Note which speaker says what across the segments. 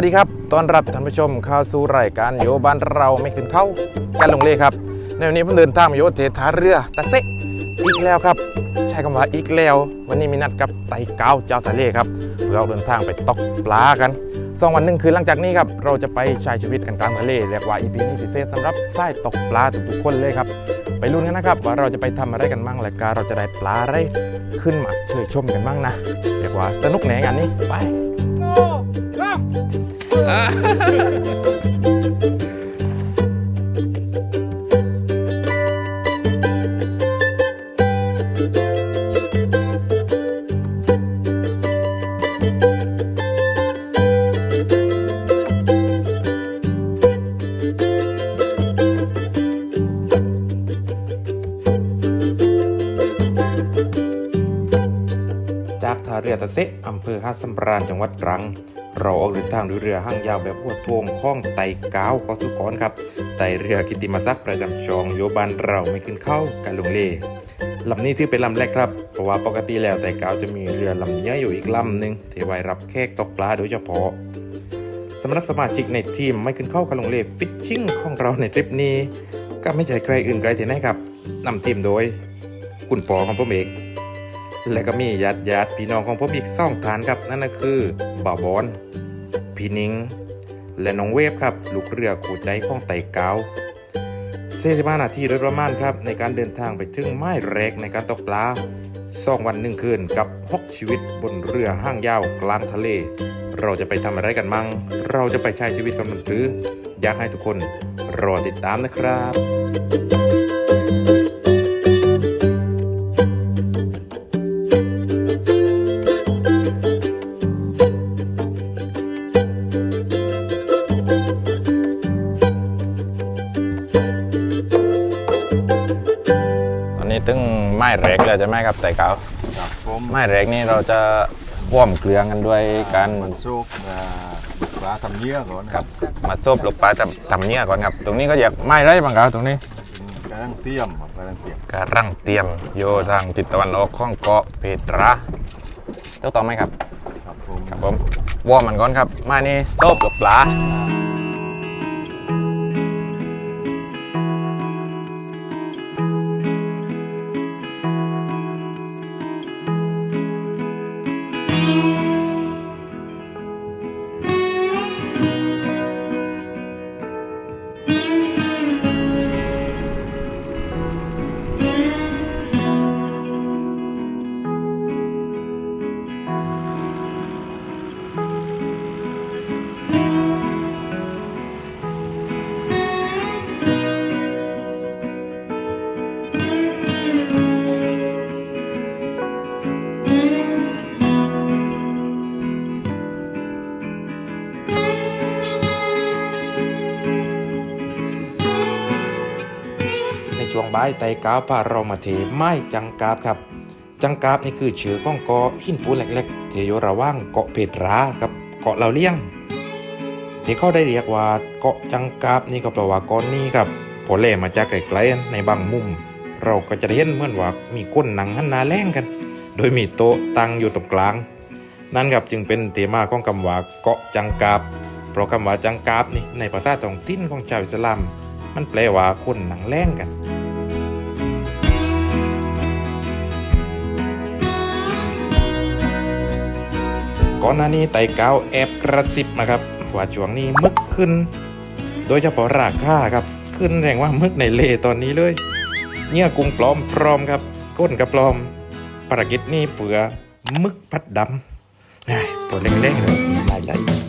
Speaker 1: วัสดีครับ ตอนรับท่านผู้ชมเข้าสู่รายการโยบ้านเราไม่ขึ้นเข้ากันลงเลครับ ในวันนี้ผมเดินทางมาโยเทท่าเรือตะเซอีกแล้วครับ ใช้คำว่าอีกแล้ว วันนี้มีนัดกับไต่เก้าเจ้าทะเลครับเพื่อเดินทางไปตกปลากันสองวันหนึ่งคืนหลังจากนี้ครับเราจะไปใช้ชีวิตกันกลางทะเลเรียกว่าอีพีนี้พิเศษสำหรับสายตกปลาทุกๆคนเลยครับ ไปลุ้นกันนะครับว่าเราจะไปทำอะไรกันบ้างและการเราจะได้ปลาอะไรขึ้นมาเชยชมกันบ้างนะเรียกว่าสนุกแหนงานนี้ไป จากท่าเรือตะเซะอำเภอหาดสำราญจังหวัดตรัง เราออกเดินทางด้วยเรือห้างยาวแบบหัวโทงข้องไต่ก้าวกอสุกรครับไต่เรือกิติมศักดิ์ประจำชองโยบานเราไม่ขึ้นเข้ากันลงเลลำนี้ถือเป็นลำแรกครับ เพราะว่าปกติแล้วไต่ก้าวจะมีเรือลำใหญ่อยู่อีกลำหนึ่งที่ไว้รับแขกตกปลาโดยเฉพาะสำหรับสมาชิกในทีมไม่ขึ้นเข้ากันลงเลฟิชชิ่งของเราในทริปนี้ ก็ไม่ใช่ใครอื่นไกลที่ไหนครับนำทีมโดย คุณปอของผมเองและก็มีญาติญาติพี่น้องของผมอีกสองฐานครับนั่นก็คือบ่าวบอน พี่นิง และน้องเวฟครับ ลูกเรือคู่ใจของไต่เกาเซสิบานาทีโดยประมาณครับ ในการเดินทางไปถึงไม้แรกในการตกปลาสองวันหนึ่งคืนกับหกชีวิตบนเรือห้างยาวกลางทะเล เราจะไปทำอะไรกันมั่ง เราจะไปใช้ชีวิตกันหรือ อยากให้ทุกคนรอติดตามนะครับ ตอนนี้ตึงไม้แรกแล้วใช่ไหมครับแต่เกา
Speaker 2: ครับผม
Speaker 1: ไม้แรกนี่เราจะว่อมเกลือกันด้วยการ
Speaker 2: มันซุกอ่าปลาทำเยื่อก่อน
Speaker 1: กับมาซบลูกปลาจะทำเนี่ยก่อนครับ ตรงนี้ก็อยากไม้ไรบ้างครับตรงนี้
Speaker 2: กำลังเตรียมครับกำลังเตรียม
Speaker 1: กำลังเตรียมโยทางทิศตะวันออกของเกาะเพตราต้องต่อไหมครับ
Speaker 2: ครับผม
Speaker 1: ครับผมวอร์มมันก่อนครับไมานี่ซบลูกปลา บายไต่กาวพาเรามาเทไม้จังกาบครับ จังกาบนี่คือชื่อของเกาะหินปูนเล็กๆที่อยู่ระหว่างเกาะเพตรากับเกาะเหล่าเลี้ยง ที่เขาได้เรียกว่าเกาะจังกาบนี่ก็เพราะว่าก้อนนี้ครับพอเล่มาจากไกลๆในบางมุม เราก็จะเห็นเหมือนว่ามีก้นหนังหันนาแล่งกัน โดยมีโต๊ะตั้งอยู่ตรงกลาง นั่นครับจึงเป็นเตมาของคำว่าเกาะจังกาบเพราะคำว่าจังกาบนี่ในภาษาท้องถิ่นของชาวอิสลามมันแปลว่าคนหนังแล่งกัน ก่อนหน้านี้ไต่เก้าแอบกระซิบนะครับว่าช่วงนี้มึกขึ้น โดยเฉพาะราคาครับ ขึ้นแรงว่ามึกในเลตอนนี้เลย เนี่ยกุ้งปลอมพร้อมครับ ก้นกระปลอมภารกิจนี้เปื่อมึกพัดดำตัวเล็กๆเลยลายไ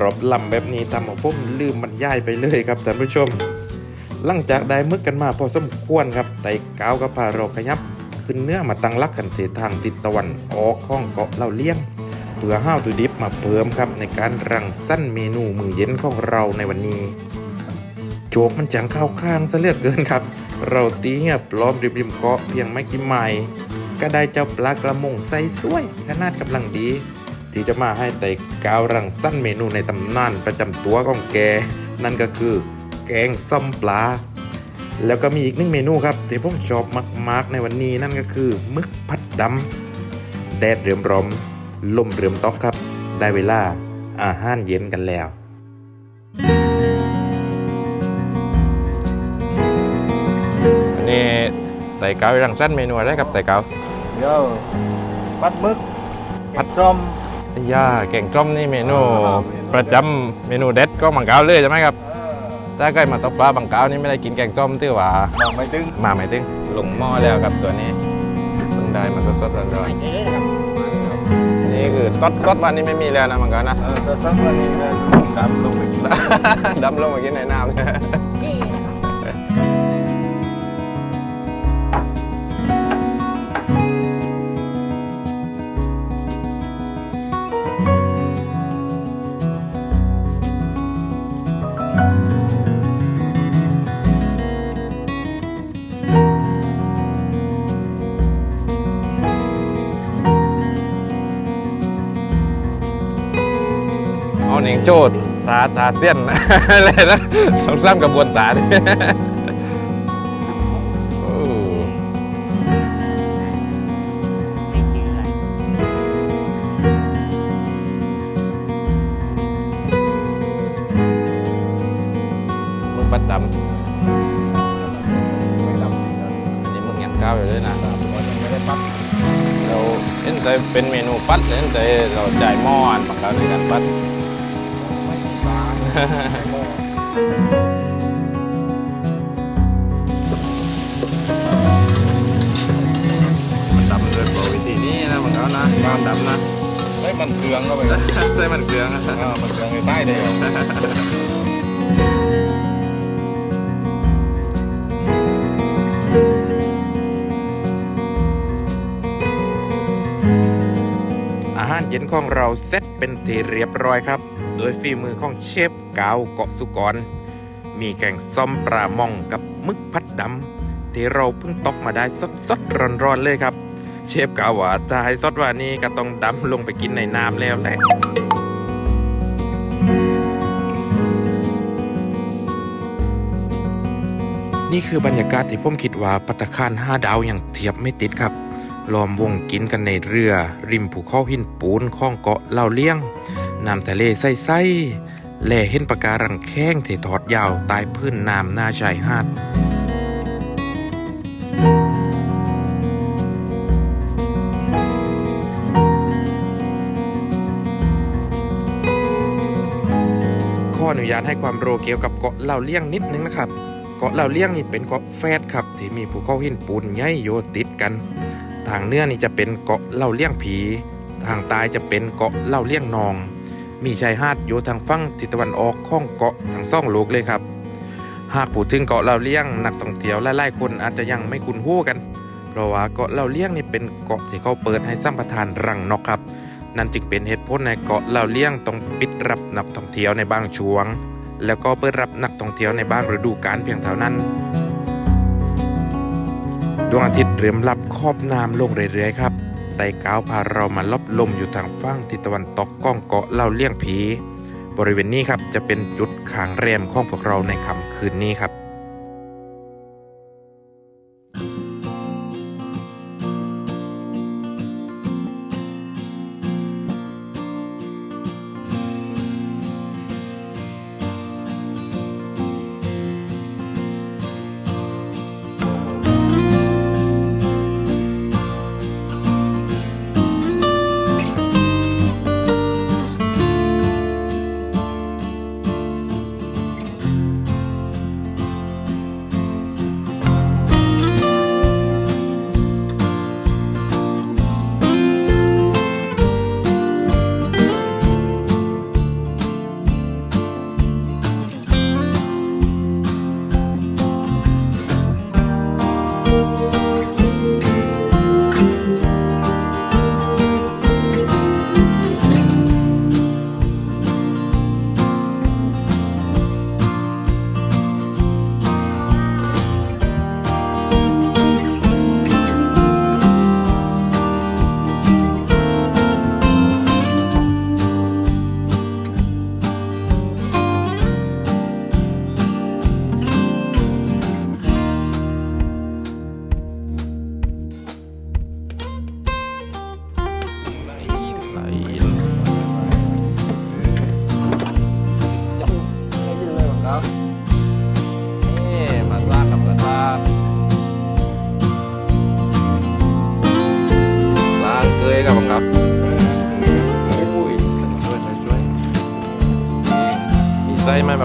Speaker 1: รอบลำแบบนี้ทำเอาผมลืมบรรยายไปเลยครับท่านผู้ชม หลังจากได้มึกกันมาพอสมควรครับไต่ก้าวก็พาเราขยับ ขึ้นเนื้อมาตั้งลักกันเททางติดตะวันออกข้องเกาะเล่าเลี้ยงเพื่อห้าวตุดิบมาเพิ่มครับในการรังสั้นเมนูมือเย็นของเราในวันนี้ โจกมันจังเข้าข้างซะเลือกเกินครับ เราตีเงียบล้อมริมริมเกาะเพียงไม่กี่ไมล์ก็ได้เจ้าปลากระมงใส่สวยขนาดกำลังดี ที่จะมาให้ไต่กาวรังสั้นเมนูในตำนานประจำตัวของแก นั่นก็คือแกงส้มปลา แล้วก็มีอีกหนึ่งเมนูครับที่ผมชอบมากๆในวันนี้นั่นก็คือมึกพัดดำแดดเรื่มร้อมลมเรื่มตอกครับ ได้เวลาอาหารเย็นกันแล้วอันนี้ไต่เการังสั้นเมนูอะไรครับไต่เกา
Speaker 2: เดี๋ยวปัดมึกผัดส้ม
Speaker 1: ย่าแกงจ้อมนี่เมนู
Speaker 2: อ่า
Speaker 1: ประจำเมนูเด็ดก็บังเกาเลยใช่ไหมครับ ถ้าใกล้มาตกปลาบังเกานี่ไม่ได้กินแกงส้มตื้อหว่า
Speaker 2: มาไม่ถึง
Speaker 1: มาไหมตึงลงหม้อแล้วครับตัวนี้เพิ่งได้มาสดๆร้อนๆนี่คือซดซดวันนี้ไม่มีแล้วนะบังเกานะ
Speaker 2: เออแต่สักวันนี้นะดำลงไปกิน
Speaker 1: ดำลงมากินในน้ำ หนิงโจดตาตาเสี้ยนอะไรนะสองสามกระบวนตาดิโอ้มึงปัดดำ
Speaker 2: ไม่ดำนี่นะ
Speaker 1: อันนี้มึงยังก้าวอยู่เลยนะ
Speaker 2: เพราะยังไม่ได้ปัด
Speaker 1: เราเห็นใจเป็นเมนูปัดเลยเห็นใจเราจ่ายหม้ออันบังการในการปัด
Speaker 2: ไม่มีปลาไม่หม้อ
Speaker 1: มันดำเลยบอกวิธีนี้นะมันก็นะความดำนะ
Speaker 2: เฮ้ยมันเกลืองเข้าไป
Speaker 1: ใส่มันเกลือง
Speaker 2: เออมันเกลืองในใต้เลยอะ
Speaker 1: อาหารเย็นของเราเสร็จเป็นทีเรียบร้อยครับ โดยฝีมือของเชฟกาวเกาะสุกร มีแกงส้อมปลาหม่องกับมึกพัดดำที่เราเพิ่งตกมาได้สดสดร้อนร้อนๆเลยครับ เชฟกาวว่าถ้าให้สดว่านี้ก็ต้องดำลงไปกินในน้ำแล้วแหละนี่คือบรรยากาศที่ผมคิดว่าปัตตาคารห้าดาวอย่างเทียบไม่ติดครับ ล้อมวงกินกันในเรือ ริมภูเขาหินปูนข้องเกาะเล่าเลี้ยงน้ำทะเลใสๆแล่เห็นปะการังแข้งที่ทอดยาวตายพื้นน้ำหน้าชายหาดขออนุญาตให้ความรู้เกี่ยวกับเกาะเหล่าเลี่ยงนิดนึงนะครับ เกาะเหล่าเลี่ยงนี่เป็นเกาะแฟดครับ ที่มีภูเขาหินปูนใหญ่โยติดกัน ทางเนื้อนี่จะเป็นเกาะเหล่าเลี่ยงผี ทางใต้จะเป็นเกาะเหล่าเลี่ยงนอง มีชายหาดอยู่ทางฝั่งทิศตะวันออกของเกาะทั้งสองโลกเลยครับ หากพูดถึงเกาะเหล่าเลี่ยงนักท่องเที่ยวหลายๆคนอาจจะยังไม่คุ้นหู้กัน เพราะว่าเกาะเหล่าเลี่ยงนี่เป็นเกาะที่เขาเปิดให้สัมปทานรังนกครับ นั่นจึงเป็นเหตุผลในเกาะเหล่าเลี่ยงต้องปิดรับนักท่องเที่ยวในบางช่วง แล้วก็เปิดรับนักท่องเที่ยวในบางฤดูกาลเพียงเท่านั้น ดวงอาทิตย์เริ่มลับขอบน้ำลงเรื่อยๆครับไต่ก้าวพาเรามาลบลมอยู่ทางฝั่งทิศตะวันตกก้องเกาะเล่าเลี่ยงผี บริเวณนี้ครับจะเป็นจุดขางแรมของพวกเราในค่ำคืนนี้ครับ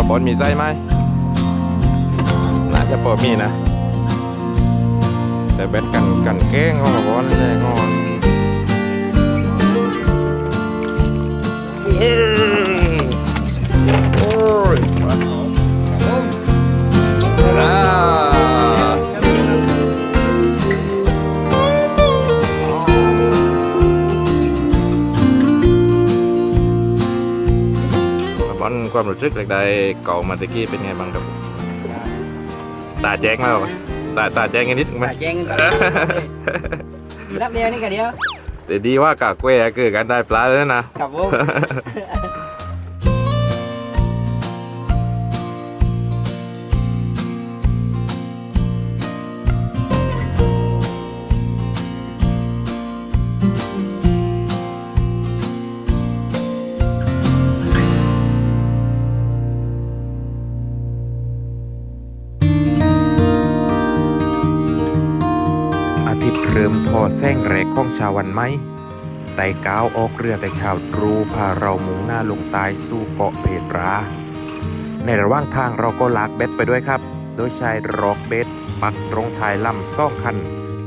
Speaker 1: บอลมีไส้ไหมน่าจะพอมีนะแต่เบ็ดกันกันแก้งของบอลเลยงอน รู้สึกใดๆเก่ามาตะกี้เป็นไงบ้างครับ ตาแจ้งมาบ่ตาตาแจ้งกันนิดนึงไหม
Speaker 3: mà chen lắp đeo đi cả đeo
Speaker 1: แต่ดีว่ากากเว้ยคือการได้ปลาแล้วนะ
Speaker 3: cặp vô
Speaker 1: อา แสงแรกของชาววันไหมไต่ก้าวออกเรือแต่ชาวรูพาเรามุ่งหน้าลงใตายสู่เกาะเพตรา ในระหว่างทางเราก็ลากเบ็ดไปด้วยครับ โดยใช้รอกเบ็ดปักตรงท้ายลำซ่องคัน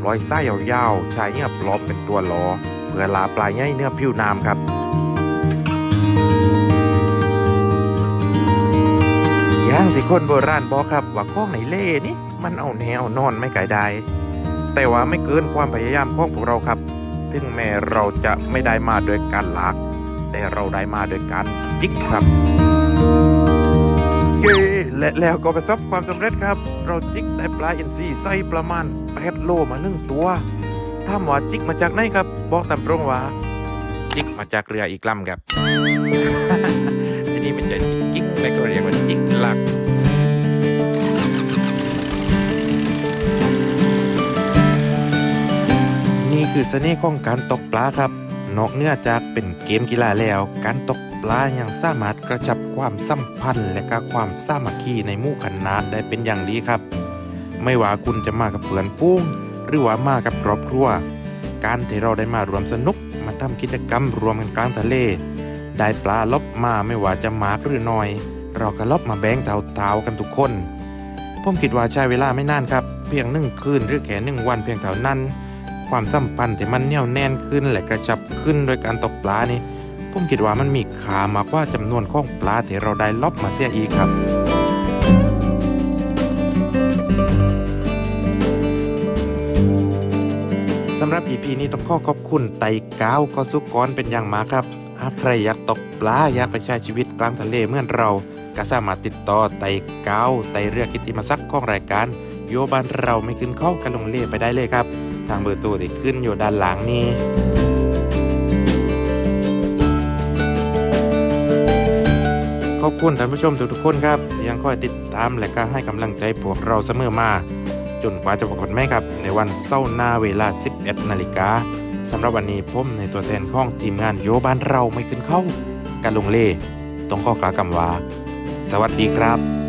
Speaker 1: ปล่อยไส้ยาวๆใช้เนื้อปลอมเป็นตัวหลอเพื่อลาปลายง่ายเนื้อผิวน้ำครับย่างที่คนโบราณบอกครับว่าข้องในเล่นี่มันเอาแนวนอนไม่ไกลได้ แต่ว่าไม่เกินความพยายามของพวกเราครับ ถึงแม้เราจะไม่ได้มาโดยการลาก แต่เราได้มาโดยการจิกครับ เย้และแล้วก็ประสบความสำเร็จครับ เราจิกได้ปลาอินทรีไส้ประมาณ8โลมาหนึ่งตัวถ้ามว่าจิกมาจากไหนครับ บอกตามตรงว่า จิกมาจากเรืออีกลำครับ คือเสน่ห์ของการตกปลาครับ นอกเหนือจากเป็นเกมกีฬาแล้ว การตกปลายังสามารถกระชับความสัมพันธ์ และก็ความสามัคคีในหมู่คณะได้เป็นอย่างดีครับ ไม่ว่าคุณจะมากับเพื่อนฟูงหรือว่ามากับครอบครัว การที่เราได้มารวมสนุกมาทำกิจกรรมรวมกันกลางทะเล ได้ปลาลบมาไม่ว่าจะมากหรือน้อย เราก็ลบมาแบ่งเท่าๆกันทุกคนผมคิดว่าใช้เวลาไม่นานครับ เพียงหนึ่งคืนหรือแค่หนึ่งวันเพียงเท่านั้น ความสัมพันธ์ที่มันแน่วแน่นขึ้นและกระชับขึ้นโดยการตกปลานี่ผมคิดว่ามันมีค่ามากกว่าจำนวนของปลาที่เราได้ลอบมาเสียอีกครับสำหรับ EP นี้ต้องขอขอบคุณไต่ก้าวก็สุกรเป็นอย่างมากครับหากใครอยากตกปลาอยากไปใช้ชีวิตกลางทะเลเหมือนเราก็สามารถติดต่อไต่ก้าวไต่เรือกิติมศักดิ์ของรายการ โยบานเราไม่ขึ้นเข้ากันลงเล่ไปได้เลยครับ ทางเบอร์โทรที่ขึ้นอยู่ด้านหลังนี้ขอบคุณท่านผู้ชมทุกๆคนครับที่ยังคอยติดตามและก็ให้กำลังใจพวกเราเสมอมา จนกว่าจะพบกันไหมครับ ในวันเสาร์หน้าเวลา 11 นาฬิกาสำหรับวันนี้ผมในตัวแทนของทีมงานโยบ้านเราไม่ขึ้นเข้า การลงเล่ต้องข้อกล่าวคำว่า สวัสดีครับ